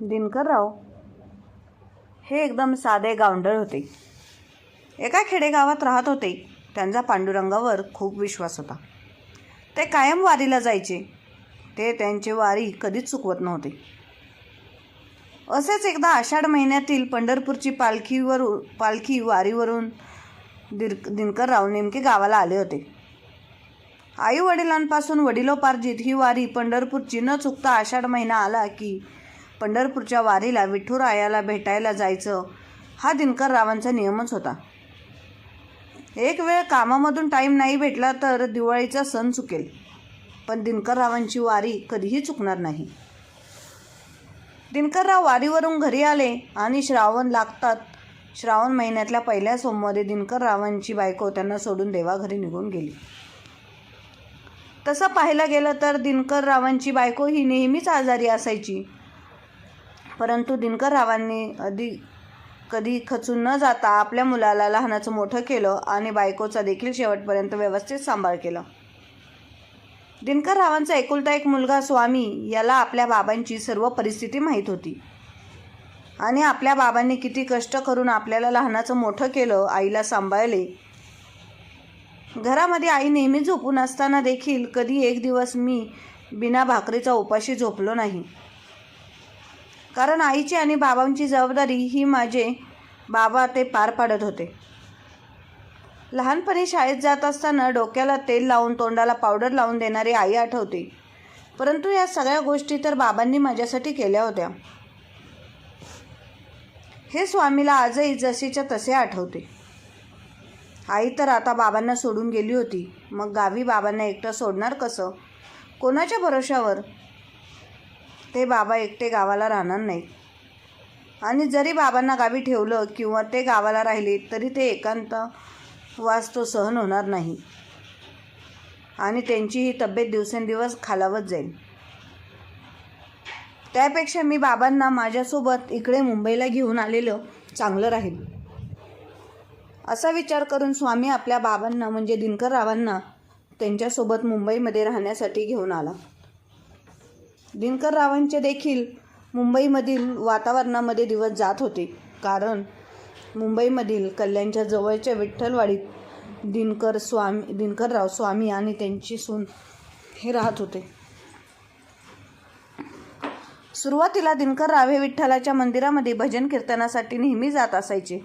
दिनकरराव हे एकदम साधे गावंडळ होते. एका खेडेगावात राहत होते. त्यांचा पांडुरंगावर खूप विश्वास होता. ते कायम वारीला जायचे. ते त्यांची वारी कधीच चुकवत नव्हते. असेच एकदा आषाढ महिन्यातील पंढरपूरची पालखीवर पालखी वारीवरून दिर दिनकरराव नेमके गावाला आले होते. आई वडिलांपासून वडिलोपार्जित ही वारी पंढरपूरची न चुकता आषाढ महिना आला की पंढरपूरच्या वारीला विठुरायाला भेटायला जायचं. हा दिनकररावांचा नियमच होता. एक वेळ कामामधून टाईम नाही भेटला तर दिवाळीचा सण चुकेल. पण दिनकररावांची वारी कधीही चुकणार नाही. दिनकरराव वारीवरून घरी आले आणि श्रावण लागतात. श्रावण महिन्यातल्या पहिल्या सोमवारी दिनकररावांची बायको त्यांना सोडून देवाघरी निघून गेली. तसं पाहायला गेलं तर दिनकररावांची बायको ही नेहमीच आजारी असायची. परंतु दिनकररावांनी अधिक कधी खचून न जाता आपल्या मुलाला लहानाचं मोठं केलं आणि बायकोचा देखील शेवटपर्यंत व्यवस्थित सांभाळ केला. दिनकररावांचा एकुलता एक मुलगा स्वामी याला आपल्या बाबांची सर्व परिस्थिती माहीत होती. आणि आपल्या बाबांनी किती कष्ट करून आपल्याला लहानाचं मोठं केलं आईला सांभाळले. घरामध्ये आई नेहमी झोपून असताना देखील कधी एक दिवस मी बिना भाकरीचा उपाशी झोपलो नाही. कारण आईची आणि बाबांची जबाबदारी ही माझे बाबा ते पार पाडत होते. लहानपणी शाळेत जात असताना डोक्याला तेल लावून तोंडाला पावडर लावून देणारी आई आठवते. परंतु या सगळ्या गोष्टी तर बाबांनी माझ्यासाठी केल्या होत्या. हे स्वामीला आजही जसेच्या तसे आठवते. आई तर आता बाबांना सोडून गेली होती. मग गावी बाबांना एकटं सोडणार कसं? कोणाच्या भरोशावर? ते बाबा एकटे गावाला राहणार नाही आणि जरी बाबांना गावी ठेवलं किंवा ते गावाला राहिले तरी ते एकांत वास तो सहन होणार नाही. आणि त्यांची ही तब्येत दिवसेंदिवस खालावत जाईल. त्यापेक्षा मी बाबांना माझ्यासोबत इकडे मुंबईला घेऊन आलेलं चांगलं राहील. असा विचार करून स्वामी आपल्या बाबांना म्हणजे दिनकररावांना त्यांच्यासोबत मुंबईमध्ये राहण्यासाठी घेऊन आला. दिनकररावांचे देखील मुंबईमधील वातावरणामध्ये दिवस जात होते. कारण मुंबईमधील कल्याणच्या जवळच्या विठ्ठलवाडीत दिनकर स्वामी दिनकरराव स्वामी आणि त्यांची सून हे राहत होते. सुरुवातीला दिनकरराव हे विठ्ठलाच्या मंदिरामध्ये भजन कीर्तनासाठी नेहमी जात असायचे.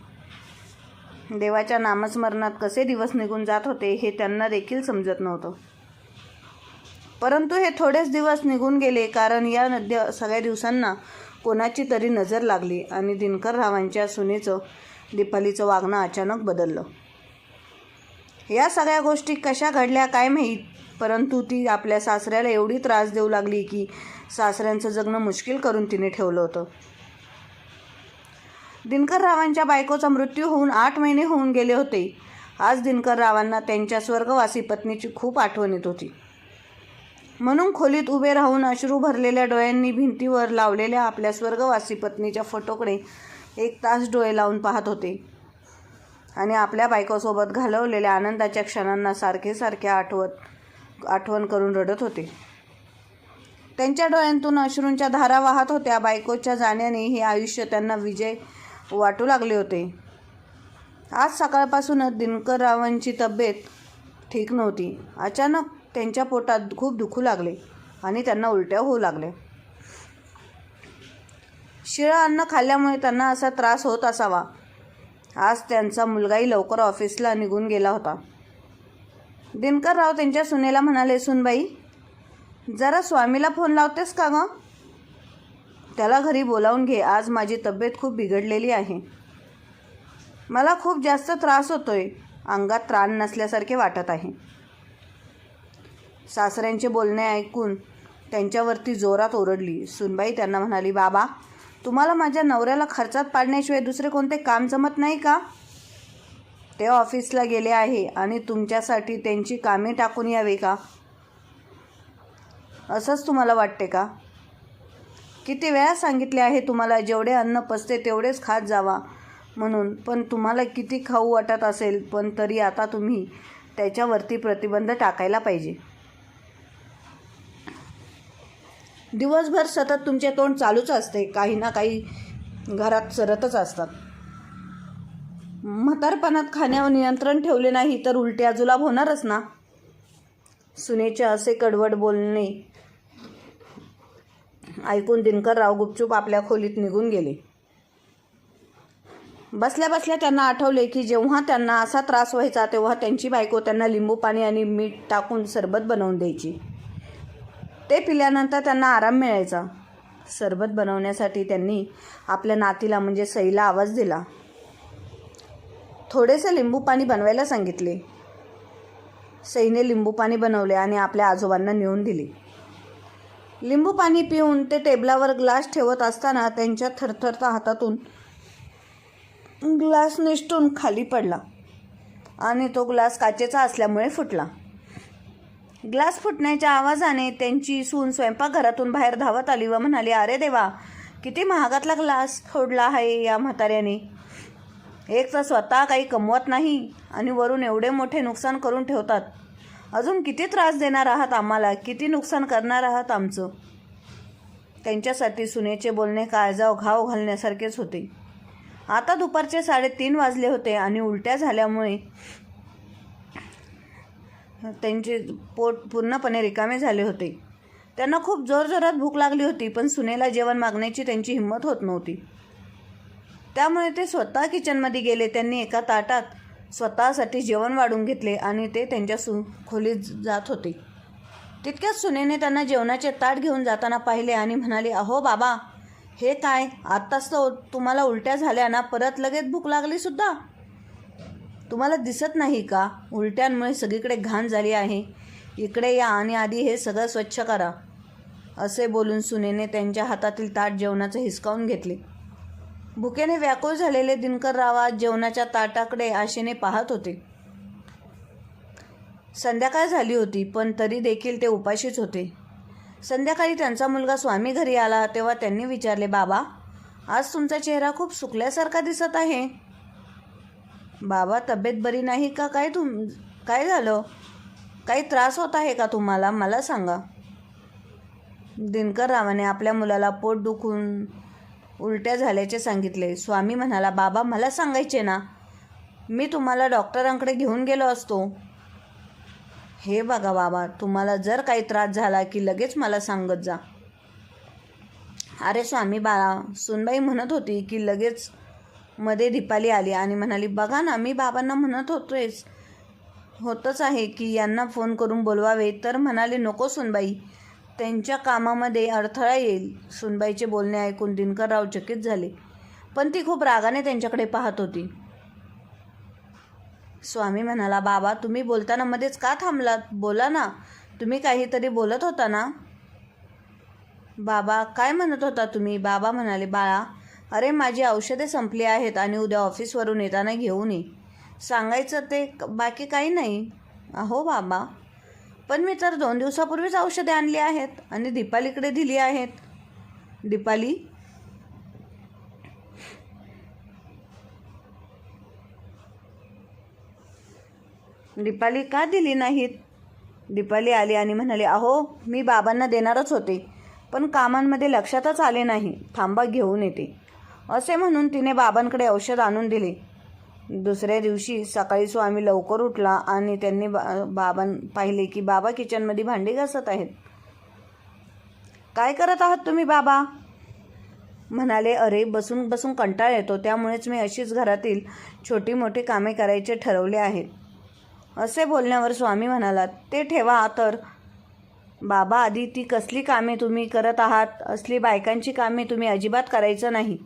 देवाच्या नामस्मरणात कसे दिवस निघून जात होते हे त्यांना देखील समजत नव्हतं. परंतु हे थोडेच दिवस निघून गेले कारण या नद्या सगळ्या दिवसांना कोणाची तरी नजर लागली आणि दिनकररावांच्या सुनेचं दीपालीचं वागणं अचानक बदललं. या सगळ्या गोष्टी कशा घडल्या काय माहीत? परंतु ती आपल्या सासऱ्याला एवढी त्रास देऊ लागली की सासऱ्यांचं जगणं मुश्किल करून तिने ठेवलं होतं. दिनकररावांच्या बायकोचा मृत्यू होऊन आठ महिने होऊन गेले होते. आज दिनकररावांना त्यांच्या स्वर्गवासी पत्नीची खूप आठवण येत होती. म्हणून खोलीत उभे राहून अश्रू भरलेल्या डोळ्यांनी भिंतीवर लावलेल्या आपल्या स्वर्गवासी पत्नीच्या फोटोकडे एक तास डोळे लावून पाहत होते. आणि आपल्या बायकोसोबत घालवलेल्या आनंदाच्या क्षणांना सारखे सारखे आठवत आठवण करून रडत होते. त्यांच्या डोळ्यांतून अश्रूंच्या धारा वाहत होत्या. बायकोच्या जाण्याने हे आयुष्य त्यांना विजय वाटू लागले होते. आज सकाळपासूनच दिनकररावांची तब्येत ठीक नव्हती. अचानक त्यांच्या पोटात खूप दुखू लागले आणि त्यांना उलट्या होऊ लागले शिळं अन्न खाल्ल्यामुळे त्यांना असा त्रास होत असावा. आज त्यांचा मुलगाही लवकर ऑफिसला निघून गेला होता. दिनकर राव त्यांच्या सुनेला म्हणाले सुनबाई जरा स्वामीला फोन लावतेस का गं? त्याला घरी बोलावून घे. आज माझी तब्येत खूप बिघडलेली आहे. मला खूप जास्त त्रास होतोय. अंगात त्राण नसल्यासारखे वाटत आहे. सासऱ्यांचे बोलणे ऐकून त्यांच्यावरती जोरात ओरडली. सुनबाई त्यांना म्हणाली बाबा तुम्हाला माझ्या नवऱ्याला खर्चात पाडण्याशिवाय दुसरे कोणते काम जमत नाही का? ते ऑफिसला गेले आहे आणि तुमच्यासाठी त्यांची कामे टाकून यावे का? असंच तुम्हाला वाटते का? किती वेळा सांगितले आहे तुम्हाला जेवढे अन्न पचते तेवढेच खात जावा म्हणून. पण तुम्हाला किती खाऊ वाटत असेल पण तरी आता तुम्ही त्याच्यावरती प्रतिबंध टाकायला पाहिजे. दिवसभर सतत तुमचे तोंड चालूच असते. काही ना काही घरात सरतच असतात. म्हातारपणात खाण्यावर नियंत्रण ठेवले नाही तर उलट्या जुलाब होणारच ना? सुनेचे असे कडवड बोलणे ऐकून दिनकरराव गुपचूप आपल्या खोलीत निघून गेले. बसल्या बसल्या त्यांना आठवले की जेव्हा त्यांना असा त्रास व्हायचा तेव्हा त्यांची बायको त्यांना लिंबू पाणी आणि मीठ टाकून सरबत बनवून द्यायची. ते पिल्यानंतर त्यांना आराम मिळायचा. सरबत बनवण्यासाठी त्यांनी आपल्या नातीला म्हणजे सईला आवाज दिला. थोडेसे लिंबू पाणी बनवायला सांगितले. सईने लिंबू पाणी बनवले आणि आपल्या आजोबांना नेऊन दिले. लिंबू पाणी पिऊन ते टेबलावर ग्लास ठेवत असताना त्यांच्या थरथरता हातातून ग्लास निष्ठून खाली पडला आणि तो ग्लास काचेचा असल्यामुळे फुटला. ग्लास फुटण्याच्या आवाजाने त्यांची सून स्वयंपाकघरातून बाहेर धावत आली व म्हणाली अरे देवा किती महागातला ग्लास फोडला आहे या म्हाताऱ्याने. एक तर स्वतः काही कमवत नाही आणि वरून एवढे मोठे नुकसान करून ठेवतात. अजून किती त्रास देणार आहात आम्हाला? किती नुकसान करणार आहात आमचं? त्यांच्यासाठी सुनेचे बोलणे काळजाव घाव घालण्यासारखेच होते. आता दुपारचे साडेतीन वाजले होते आणि उलट्या झाल्यामुळे त्यांचे पोट पूर्णपणे रिकामे झाले होते. त्यांना खूप जोरजोरात भूक लागली होती पण सुनेला जेवण मागण्याची त्यांची हिंमत होत नव्हती. त्यामुळे ते स्वतः किचनमध्ये गेले. त्यांनी एका ताटात स्वतःसाठी जेवण वाढून घेतले आणि ते त्यांच्या सु खोलीत जात होते. तितक्याच सुनेने त्यांना जेवणाचे ताट घेऊन जाताना पाहिले आणि म्हणाले अहो बाबा हे काय? आत्ताच तर तुम्हाला उलट्या झाल्या ना? परत लगेच भूक लागलीसुद्धा तुम्हाला दिसत नाही का? उलट्यांमुळे सगळीकडे घाण झाली आहे. इकडे या आणि आधी हे सगळं स्वच्छ करा असे बोलून सुनेने त्यांच्या हातातील ताट जेवणाचं हिसकावून घेतले. भुकेने व्याकुळ झालेले दिनकर राव जेवणाच्या ताटाकडे आशेने पाहत होते. संध्याकाळ झाली होती पण तरी देखील ते उपाशीच होते. संध्याकाळी त्यांचा मुलगा स्वामी घरी आला तेव्हा त्यांनी विचारले बाबा आज तुमचा चेहरा खूप सुकल्यासारखा दिसत आहे. बाबा तब्येत बरी नाही का? काय तुम काय झालं? काही त्रास होत आहे का तुम्हाला? मला सांगा. दिनकर रावाने आपल्या मुलाला पोट दुखून उलट्या झाल्याचे सांगितले. स्वामी म्हणाला बाबा मला सांगायचे ना. मी तुम्हाला डॉक्टरांकडे घेऊन गेलो असतो. हे बघा बाबा तुम्हाला जर काही त्रास झाला की लगेच मला सांगत जा. अरे स्वामी बाळा सुनबाई म्हणत होती की लगेच मध्ये दीपाली आली आणि म्हणाली बघा ना मी बाबांना म्हणत होतोयच. होतच आहे की यांना फोन करून बोलवावे. तर म्हणाले नको सुनबाई त्यांच्या कामामध्ये अडथळा येईल. सुनबाईचे बोलणे ऐकून दिनकरराव चकित झाले. पण ती खूप रागाने त्यांच्याकडे पाहत होती. स्वामी म्हणाला बाबा तुम्ही बोलताना मध्येच का थांबलात? बोला ना. तुम्ही काहीतरी बोलत होता ना? बाबा काय म्हणत होता तुम्ही? बाबा म्हणाले बाळा अरे माझी औषधे संपली आहेत आणि उद्या ऑफिसवरून येताना घेऊन ये. सांगायचं ते बाकी काही नाही. अहो बाबा. पण मी तर दोन दिवसापूर्वीच औषधे आणली आहेत आणि दीपालीकडे दिली आहेत. दीपाली? दीपाली का दिली नाहीत? दीपाली आली आणि म्हणाली अहो मी बाबांना देणारच होते पण कामांमध्ये लक्षातच आले नाही. थांबा घेऊन येते. असे म्हणून तिने बाबांकडे औषध आणून दिले. दुसऱ्या दिवशी सकाळी स्वामी लवकर उठला आणि त्यांनी बा बाबां पाहिले की बाबा किचनमध्ये भांडी घासत आहेत. काय करत आहात तुम्ही बाबा? म्हणाले अरे बसून बसून कंटाळ येतो त्यामुळेच मी अशीच घरातील छोटी मोठी कामे करायचे ठरवले आहेत. असे बोलण्यावर स्वामी म्हणाला ते ठेवा तर. बाबा आधी ती कसली कामे तुम्ही करत आहात? असली बायकांची कामे तुम्ही अजिबात करायचं नाही.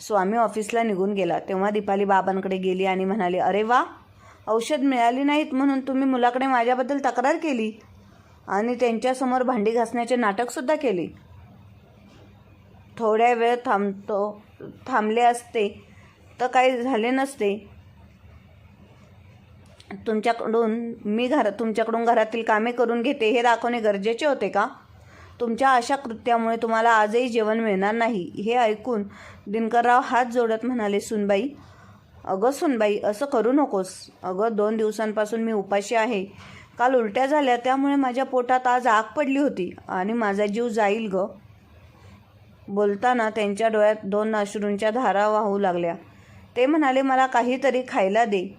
स्वामी ऑफिसला निघून गेला. तेव्हा दीपाली बाबांकडे गेली आणि म्हणाली अरे वा औषध मिळाली नाहीत म्हणून तुम्ही मुलाकडे माझ्याबद्दल तक्रार केली आणि त्यांच्यासमोर भांडी घासण्याचे नाटकसुद्धा केले. थोड्या वेळ थांबतो थांबले असते तर काही झाले नसते. तुमच्याकडून मी घर तुमच्याकडून घरातील कामे करून घेते हे दाखवणे गरजेचे होते का? तुमच्या अशा कृत्यामुळे तुम्हाला आजही जेवण मिळणार नाही. हे ऐकून दिनकरराव हात जोडत म्हणाले सुनबाई अगं सुनबाई असं करू नकोस. अगं दोन दिवसांपासून मी उपाशी आहे. काल उलट्या झाल्या त्यामुळे माझ्या पोटात आज आग पडली होती आणि माझा जीव जाईल ग. बोलताना त्यांच्या डोळ्यात दोन अश्रूंच्या धारा वाहू लागल्या. ते म्हणाले मला काहीतरी खायला दे.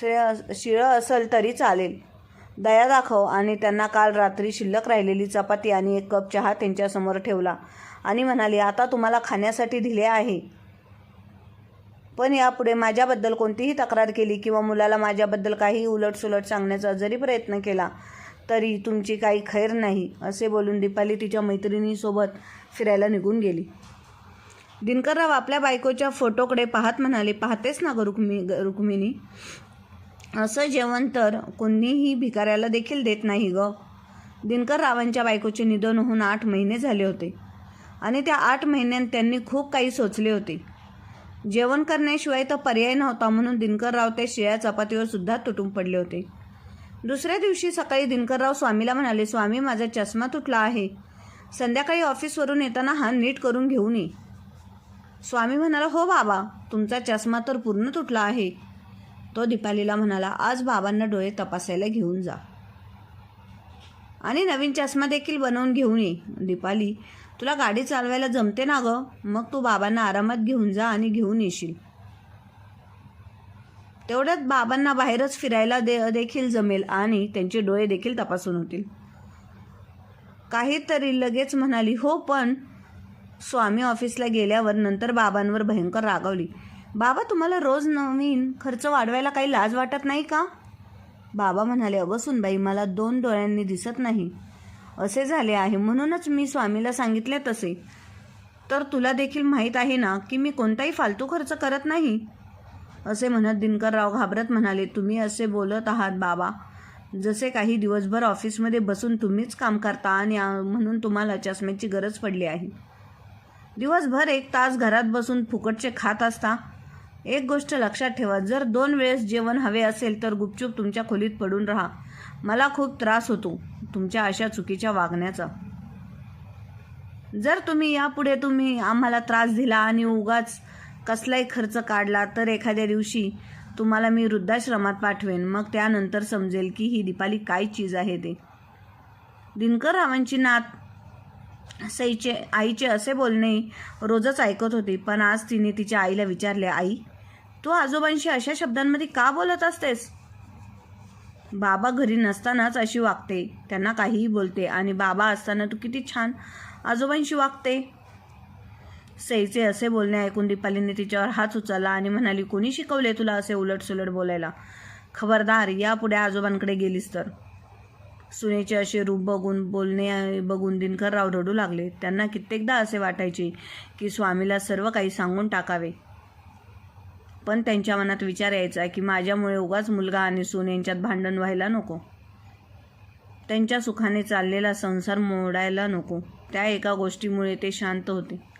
शिळं शिळं असेल तरी चालेल. दया दाखव आणि त्यांना काल रात्री शिल्लक राहिलेली चपाती आणि एक कप चहा त्यांच्यासमोर ठेवला. आणि म्हणाली आता तुम्हाला खाण्यासाठी दिले आहे. पण यापुढे माझ्याबद्दल कोणतीही तक्रार केली किंवा मुलाला माझ्याबद्दल काही उलटसुलट सांगण्याचा जरी प्रयत्न केला तरी तुमची काही खैर नाही असे बोलून दीपाली तिच्या मैत्रिणीसोबत फिरायला निघून गेली. दिनकरराव आपल्या बायकोच्या फोटोकडे पाहत म्हणाले पाहतेस ना ग रुक्मी रुक्मिणी? असं जेवण तर कोणीही भिकाऱ्याला देखील देत नाही ग. दिनकररावांच्या बायकोचे निधन होऊन आठ महिने झाले होते. आणि त्या आठ महिन्यात त्यांनी खूप काही सोचले होते. जेवण करण्याशिवाय तर पर्याय नव्हता म्हणून दिनकरराव ते शिळ्या चपातीवर सुद्धा तुटून पडले होते. दुसऱ्या दिवशी सकाळी दिनकरराव स्वामीला म्हणाले स्वामी माझा चष्मा तुटला आहे. संध्याकाळी ऑफिसवरून येताना हा नीट करून घेऊन ये. स्वामी म्हणाला हो बाबा तुमचा चष्मा तर पूर्ण तुटला आहे. तो दीपालीला म्हणाला आज बाबांना डोळे तपासायला घेऊन जा. आणि नवीन चष्मा देखील बनवून घेऊन ये. दीपाली तुला गाडी चालवायला जमते ना गं? मग तू बाबांना आरामात घेऊन जा आणि घेऊन येशील. तेवढ्यात बाबांना बाहेरच फिरायला दे देखील जमेल आणि त्यांचे डोळे देखील तपासून होतील. काहीतरी लगेच म्हणाली. हो पण स्वामी ऑफिसला गेल्यावर नंतर बाबांवर भयंकर रागावली. बाबा तुम्हाला रोज नवीन खर्च वाढवायला काही लाज वाटत नाही का? बाबा म्हणाले अगं सुनबाई मला दोन डोळ्यांनी दिसत नाही. असे झाले आहे. म्हणूनच मी स्वामीला सांगितले तसे. तर तुला देखील माहीत आहे ना की मी कोणताही फालतू खर्च करत नाही? असे म्हणत दिनकरराव घाबरत म्हणाले तुम्ही असे बोलत आहात बाबा. जसे काही दिवसभर ऑफिसमध्ये बसून तुम्हीच काम करता आणि म्हणून तुम्हाला चष्म्याची गरज पडली आहे. दिवसभर एक तास घरात बसून फुकटचे खात असता. एक गोष्ट लक्षात ठेवा जर दोन वेळेस जेवण हवे असेल तर गुपचूप तुमच्या खोलीत पडून राहा. मला खूप त्रास होतो तुमच्या अशा चुकीच्या वागण्याचा. जर तुम्ही यापुढे तुम्ही आम्हाला त्रास दिला आणि उगाच कसलाही खर्च काढला तर एखाद्या दिवशी तुम्हाला मी वृद्धाश्रमात पाठवेन. मग त्यानंतर समजेल की ही दीपाली काय चीज आहे ते. दिनकर रावांची नात सईचे आईचे असे बोलणे रोजच ऐकत होती पण आज तिने तिच्या आईला विचारले आई तू आजोबांशी अशा शब्दांमध्ये का बोलत असतेस? बाबा घरी नसतानाच अशी वागते. त्यांना काहीही बोलते. आणि बाबा असताना तू किती छान आजोबांशी वागते. सईचे असे बोलणे ऐकून दीपालीने तिच्यावर हात उचलला आणि म्हणाली कोणी शिकवले तुला असे उलटसुलट बोलायला? खबरदार यापुढे आजोबांकडे गेलीस तर. सुनेचे असे रूप बघून बोलणे बघून दिनकरराव रडू लागले. त्यांना कित्येकदा असे वाटायचे की स्वामीला सर्व काही सांगून टाकावे. पण त्यांच्या मनात विचार यायचा की माझ्यामुळे उगाच मुलगा आणि सून यांच्यात भांडण व्हायला नको. त्यांच्या सुखाने चाललेला संसार मोडायला नको. त्या एका गोष्टीमुळे ते शांत होते.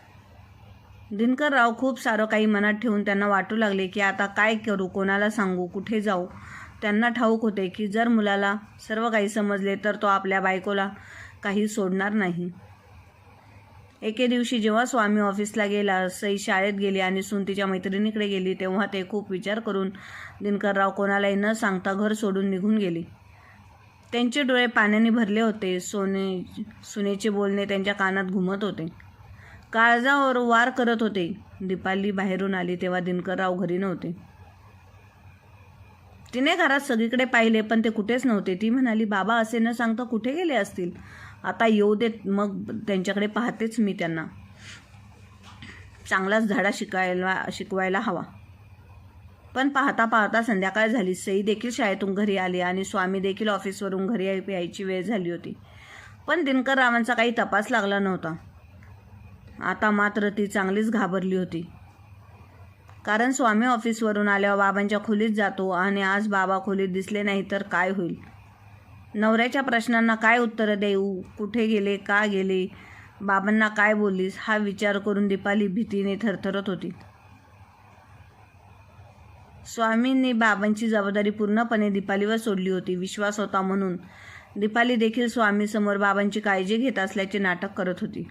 दिनकरराव खूप सारं काही मनात ठेवून त्यांना वाटू लागले की आता काय करू कोणाला सांगू कुठे जाऊ? त्यांना ठाऊक होते की जर मुलाला सर्व काही समजले तर तो आपल्या बायकोला काही सोडणार नाही. एके दिवशी जेव्हा स्वामी ऑफिसला गेला सई शाळेत गेली आणि सून तिच्या मैत्रिणीकडे गेली तेव्हा ते खूप विचार करून दिनकरराव कोणालाही न सांगता घर सोडून निघून गेले. त्यांचे डोळे पाण्याने भरले होते. सोने सुनेचे बोलणे त्यांच्या कानात घुमत होते. काळजावर वार करत होते. दीपाली बाहेरून आली तेव्हा दिनकरराव घरी नव्हते. तिने घरात सगळीकडे पाहिले पण ते कुठेच नव्हते. ती म्हणाली बाबा असे न सांगता कुठे गेले असतील? आता येऊ देत मग त्यांच्याकडे पाहतेच मी त्यांना. चांगलाच धडा शिकायला शिकवायला हवा. पण पाहता पाहता संध्याकाळ झाली. सई देखील शाळेतून घरी आली आणि स्वामी देखील ऑफिसवरून घरी यायची वेळ झाली होती. पण दिनकर रावांचा काही तपास लागला नव्हता. आता मात्र ती चांगलीच घाबरली होती. कारण स्वामी ऑफिसवरून आल्यावर बाबांच्या खोलीत जातो आणि आज बाबा खोलीत दिसले नाही तर काय होईल? नवऱ्याच्या प्रश्नांना काय उत्तरं देऊ? कुठे गेले? का गेले? बाबांना काय बोललीस? हा विचार करून दीपाली भीतीने थरथरत होती. स्वामींनी बाबांची जबाबदारी पूर्णपणे दीपालीवर सोडली होती. विश्वास होता म्हणून. दीपाली देखील स्वामीसमोर बाबांची काळजी घेत असल्याचे नाटक करत होती.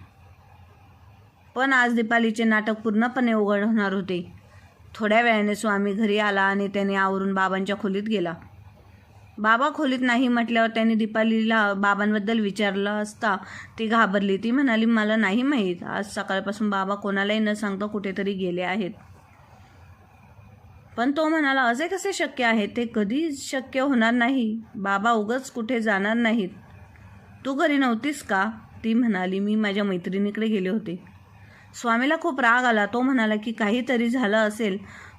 पण आज दीपालीचे नाटक पूर्णपणे उघड होणार होते. थोड्या वेळाने स्वामी घरी आला आणि त्याने आवरून बाबांच्या खोलीत गेला. बाबा खोलीत नाही म्हटल्यावर त्यांनी दीपालीला बाबांबद्दल विचारलं असता ती घाबरली. ती म्हणाली मला नाही माहीत. आज सकाळपासून बाबा कोणालाही न सांगता कुठेतरी गेले आहेत. पण तो म्हणाला असे कसे शक्य आहे? ते कधी शक्य होणार नाही. बाबा उगच कुठे जाणार नाहीत. तू घरी नव्हतीस का? ती म्हणाली मी माझ्या मैत्रिणीकडे गेले होते. स्वामीला खूप राग आला. तो म्हणाला की काहीतरी झालं असेल.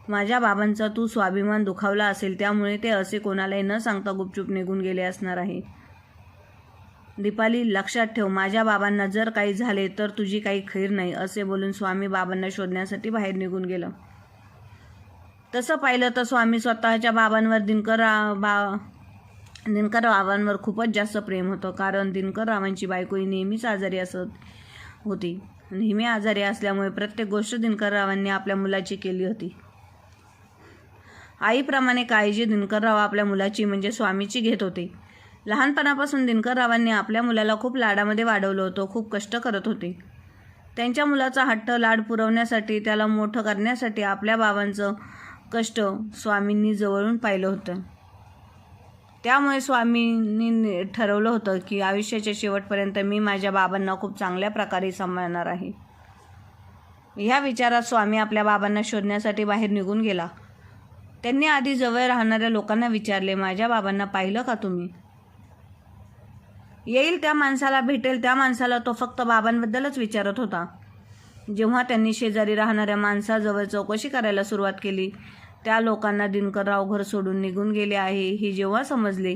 माझ्या बाबांचा तू स्वाभिमान दुखावला असेल त्यामुळे ते असे कोणालाही न सांगता गुपचूप निघून गेले असणार आहे. दीपाली लक्षात ठेव माझ्या बाबांना जर काही झाले तर तुझी काही खैर नाही असे बोलून स्वामी बाबांना शोधण्यासाठी बाहेर निघून गेलं. तसं पाहिलं तर स्वामी स्वतःच्या बाबांवर दिनकर रा- बा दिनकर बाबांवर खूपच जास्त प्रेम होतं कारण दिनकर रावांची बायको ही नेहमीच आजारी असत होती. नेहमी आजारी असल्यामुळे प्रत्येक गोष्ट दिनकर रावांनी आपल्या मुलाची केली होती. आईप्रमाणे काळजी दिनकरराव आपल्या मुलाची म्हणजे स्वामीची घेत होते. लहानपणापासून दिनकररावांनी आपल्या मुलाला खूप लाडामध्ये वाढवलं होतं खूप कष्ट करत होते. त्यांच्या मुलाचा हट्ट लाड पुरवण्यासाठी त्याला मोठं करण्यासाठी आपल्या बाबांचं कष्ट स्वामींनी जवळून पाहिलं होतं. त्यामुळे स्वामींनी ठरवलं होतं की आयुष्याच्या शेवटपर्यंत मी माझ्या बाबांना खूप चांगल्या प्रकारे सांभाळणार आहे. ह्या विचारात स्वामी आपल्या बाबांना शोधण्यासाठी बाहेर निघून गेला. त्यांनी आधी जवळ राहणाऱ्या लोकांना विचारले माझ्या बाबांना पाहिलं का तुम्ही? येईल त्या माणसाला भेटेल त्या माणसाला. तो फक्त बाबांबद्दलच विचारत होता. जेव्हा त्यांनी शेजारी राहणाऱ्या माणसाजवळ चौकशी करायला सुरुवात केली त्या लोकांना दिनकरराव घर सोडून निघून गेले आहे हे जेव्हा समजले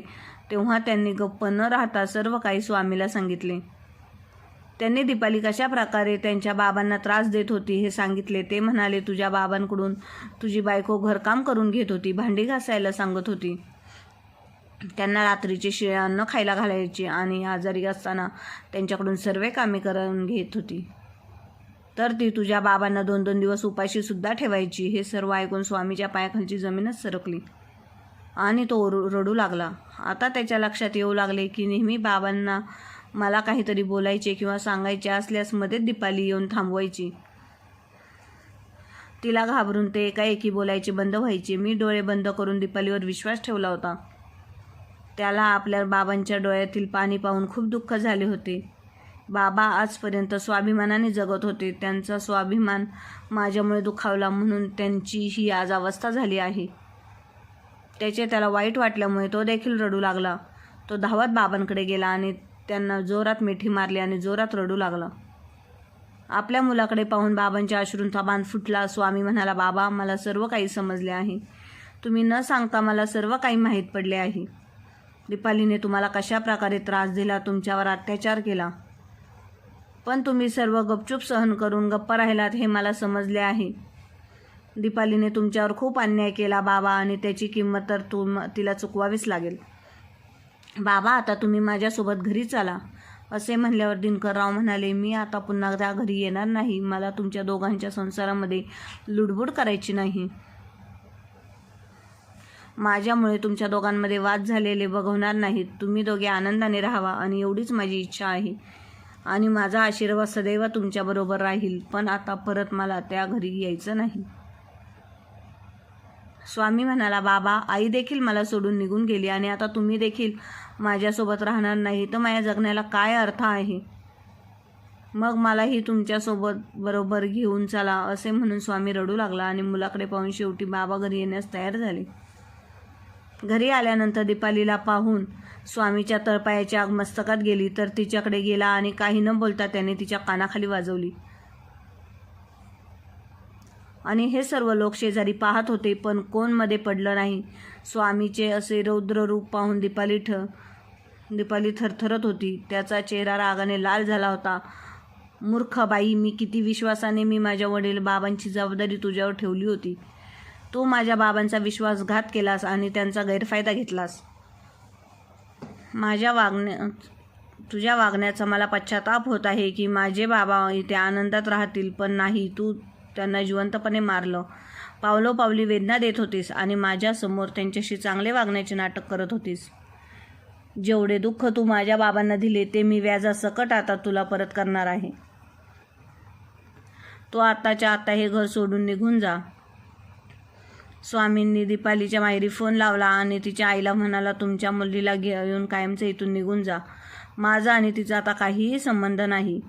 तेव्हा त्यांनी गप्प न राहता सर्व काही स्वामीला सांगितले. त्यांनी दीपाली कशा प्रकारे त्यांच्या बाबांना त्रास देत होती हे सांगितले ते म्हणाले तुझ्या बाबांकडून तुझी बायको घरकाम करून घेत होती भांडी घासायला सांगत होती. त्यांना रात्रीचे शिळे अन्न खायला घालायचे आणि आजारी असताना त्यांच्याकडून सर्व कामे करून घेत होती. तर ती तुझ्या बाबांना दोन दोन दिवस उपाशी सुद्धा ठेवायची हे सर्व ऐकून स्वामीच्या पायाखालची जमीनच सरकली आणि तो रडू लागला. आता त्याच्या लक्षात येऊ लागले की नेहमी बाबांना मला काहीतरी बोलायचे किंवा सांगायचे असल्यास मध्येच दीपाली येऊन थांबवायची. तिला घाबरून ते एकाएकी बोलायचे बंद व्हायचे. मी डोळे बंद करून दीपालीवर विश्वास ठेवला होता. त्याला आपल्या बाबांच्या डोळ्यातील पाणी पाहून खूप दुःख झाले होते. बाबा आजपर्यंत स्वाभिमानाने जगत होते. त्यांचा स्वाभिमान माझ्यामुळे दुखावला म्हणून त्यांची ही आज अवस्था झाली आहे. त्याचे त्याला वाईट वाटल्यामुळे तो देखील रडू लागला. तो धावत बाबांकडे गेला आणि त्यांना जोरात मिठी मारली आणि जोरात रडू लागला. आपल्या मुलाकडे पाहून बाबांच्या अश्रूंचा बांध फुटला. स्वामी म्हणाला बाबा मला सर्व काही समजले आहे. तुम्ही न सांगता मला सर्व काही माहीत पडले आहे. दीपालीने तुम्हाला कशा प्रकारे त्रास दिला तुमच्यावर अत्याचार केला. पण तुम्ही सर्व गपचूप सहन करून गप्प राहिलात हे मला समजले आहे. दीपालीने तुमच्यावर खूप अन्याय केला बाबा आणि त्याची किंमत तर तुम तिला चुकवावीच लागेल. बाबा आता तुम्ही माझ्यासोबत घरी चला असे म्हणल्यावर दिनकरराव म्हणाले मी आता पुन्हा त्या घरी येणार नाही. मला तुमच्या दोघांच्या संसारामध्ये लुडबुड करायची नाही. माझ्यामुळे तुमच्या दोघांमध्ये वाद झालेले बघवणार नाहीत. तुम्ही दोघे आनंदाने राहावा आणि एवढीच माझी इच्छा आहे. आणि माझा आशीर्वाद सदैव तुमच्याबरोबर राहील. पण आता परत मला त्या घरी यायचं नाही. स्वामी म्हणाला बाबा आई देखील मला सोडून निघून गेली आणि आता तुम्ही देखील माझ्यासोबत राहणार नाही तर माझ्या जगण्याला काय अर्थ आहे? मग मलाही तुमच्यासोबत बरोबर घेऊन चला असे म्हणून स्वामी रडू लागला आणि मुलाकडे पाहून शेवटी बाबा घरी येण्यास तयार झाले. घरी आल्यानंतर दीपालीला पाहून स्वामीच्या तळपायाच्या आग मस्तकात गेली तर तिच्याकडे गेला आणि काही न बोलता त्याने तिच्या कानाखाली वाजवली. आणि हे सर्व लोक शेजारी पाहत होते पण कोणमध्ये पडलं नाही. स्वामीचे असे रौद्र रूप पाहून दीपाली ठ दीपाली थरथरत होती. त्याचा चेहरा रागाने लाल झाला होता. मूर्ख बाई मी किती विश्वासाने मी माझ्या वडील बाबांची जबाबदारी तुझ्यावर ठेवली होती. तू माझ्या बाबांचा विश्वासघात केलास आणि त्यांचा गैरफायदा घेतलास. माझ्या वागण्या तुझ्या वागण्याचा मला पश्चाताप होत आहे की माझे बाबा इथे आनंदात राहतील पण नाही तू त्यांना जिवंतपणे मारलं. पावलोपावली वेदना देत होतीस आणि माझ्यासमोर त्यांच्याशी चांगले वागण्याचे नाटक करत होतीस. जेवढे दुःख तू माझ्या बाबांना दिले ते मी व्याजासकट आता तुला परत करणार आहे. तू आत्ताच्या आता हे घर सोडून निघून जा. स्वामींनी दीपालीच्या माहेरी फोन लावला आणि तिच्या आईला म्हणाला तुमच्या मुलीला घेऊन कायमचं इथून निघून जा. माझा आणि तिचा आता काहीही संबंध नाही.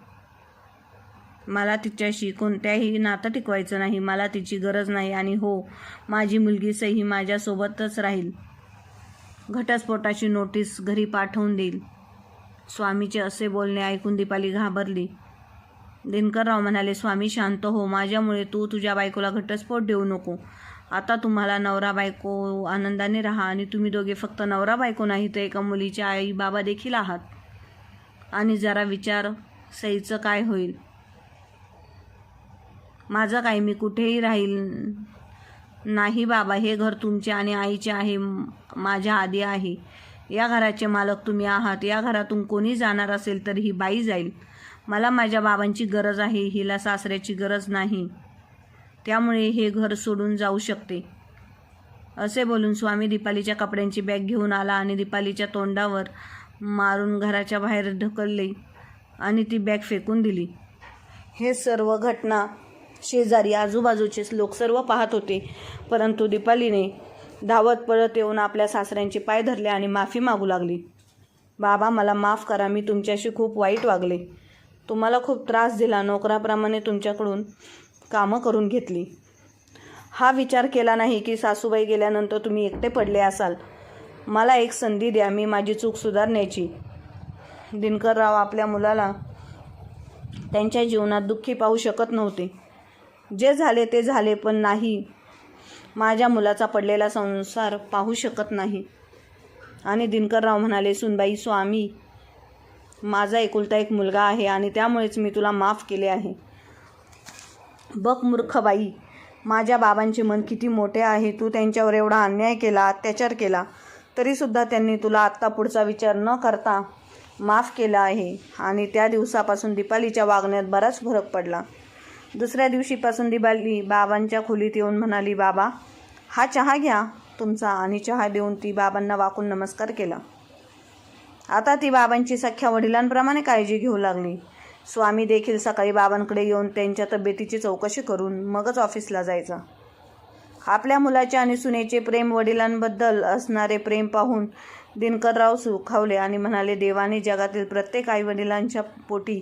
मला तिच्याशी कोणत्याही नातं टिकवायचं नाही. मला तिची गरज नाही आणि हो माझी मुलगी सही माझ्यासोबतच राहील. घटस्फोटाची नोटीस घरी पाठवून देईल. स्वामीचे असे बोलणे ऐकून दीपाली घाबरली. दिनकरराव म्हणाले स्वामी शांत हो माझ्यामुळे तू तुझ्या बायकोला घटस्फोट देऊ नको. आता तुम्हाला नवरा बायको आनंदाने राहा आणि तुम्ही दोघे फक्त नवरा बायको नाही तर एका मुलीचे आई बाबा देखील आहात. आणि जरा विचार सईचं काय होईल? माझं काय मी कुठेही राहील नाही बाबा हे घर तुमचे आणि आईचे आहे माझ्या आधी आहे. या घराचे मालक तुम्ही आहात. या घरातून कोणी जाणार असेल तर ही बाई जाईल. मला माझ्या बाबांची गरज आहे हिला सासऱ्याची गरज नाही. त्यामुळे हे घर सोडून जाऊ शकते. असे बोलून स्वामी दीपालीच्या कपड्यांची बॅग घेऊन आला आणि दीपालीच्या तोंडावर मारून घराच्या बाहेर ढकलले आणि ती बॅग फेकून दिली. हे सर्व घटना शेजारी आजूबाजूचे लोक सर्व पाहत होते. परंतु दीपालीने धावत पळत येऊन आपल्या सासऱ्यांचे पाय धरले आणि माफी मागू लागली. बाबा मला माफ करा मी तुमच्याशी खूप वाईट वागले. तुम्हाला खूप त्रास दिला नोकराप्रमाणे तुमच्याकडून कामं करून घेतली. हा विचार केला नाही की सासूबाई गेल्यानंतर तुम्ही एकटे पडले असाल. मला एक संधी द्या मी माझी चूक सुधारण्याची. दिनकरराव आपल्या मुलाला त्यांच्या जीवनात दुःखी पाहू शकत नव्हते. जे झाले ते झाले पण नाही. माझ्या मुलाचा पडलेला संसार पाहू शकत नाही. आणि दिनकरराव म्हणाले सुनबाई स्वामी माझा एकुलता एक मुलगा आहे आणि त्यामुळेच मी तुला माफ केले आहे. बघ मूर्ख बाई माझ्या बाबांचे मन किती मोठे आहे. तू त्यांच्यावर एवढा अन्याय केला अत्याचार केला तरीसुद्धा त्यांनी तुला आत्ता पुढचा विचार न करता माफ केला आहे. आणि त्या दिवसापासून दीपालीच्या वागण्यात बराच फरक पडला. दुसऱ्या दिवशीपासून दिबाली. बाबांच्या खोलीत येऊन म्हणाली बाबा हा चहा घ्या तुमचा. आणि चहा देऊन ती बाबांना वाकून नमस्कार केला. आता ती बाबांची सख्या वडिलांप्रमाणे काळजी घेऊ लागली. स्वामी देखील सकाळी बाबांकडे येऊन त्यांच्या तब्येतीची चौकशी करून मगच ऑफिसला जायचा. आपल्या मुलाचे आणि सुनेचे प्रेम वडिलांबद्दल असणारे प्रेम पाहून दिनकरराव सुखावले आणि म्हणाले देवाने जगातील प्रत्येक आईवडिलांच्या पोटी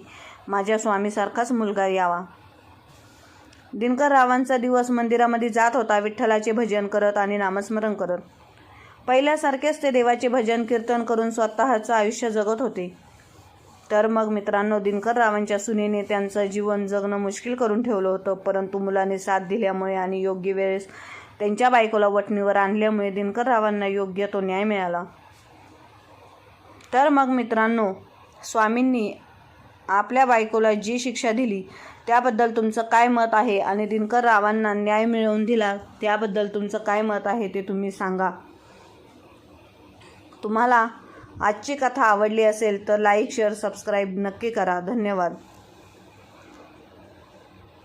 माझ्या स्वामीसारखाच मुलगा यावा. दिनकररावांचा दिवस मंदिरामध्ये जात होता विठ्ठलाचे भजन करत आणि नामस्मरण करत. पहिल्यासारखेच ते देवाचे भजन कीर्तन करून स्वतःचं आयुष्य जगत होते. तर मग मित्रांनो दिनकररावांच्या सुनेने त्यांचं जीवन जगणं मुश्किल करून ठेवलं होतं परंतु मुलाने साथ दिल्यामुळे आणि योग्य वेळेस त्यांच्या बायकोला वटणीवर आणल्यामुळे दिनकररावांना योग्य तो न्याय मिळाला. तर मग मित्रांनो स्वामींनी आपल्या बायकोला जी शिक्षा दिली त्याबद्दल तुमचं काय मत आहे? आणि दिनकर रावांना न्याय मिळवून दिला त्याबद्दल तुमचं काय मत आहे ते तुम्ही सांगा. तुम्हाला आजची कथा आवडली असेल तर लाईक शेअर सबस्क्राईब नक्की करा. धन्यवाद.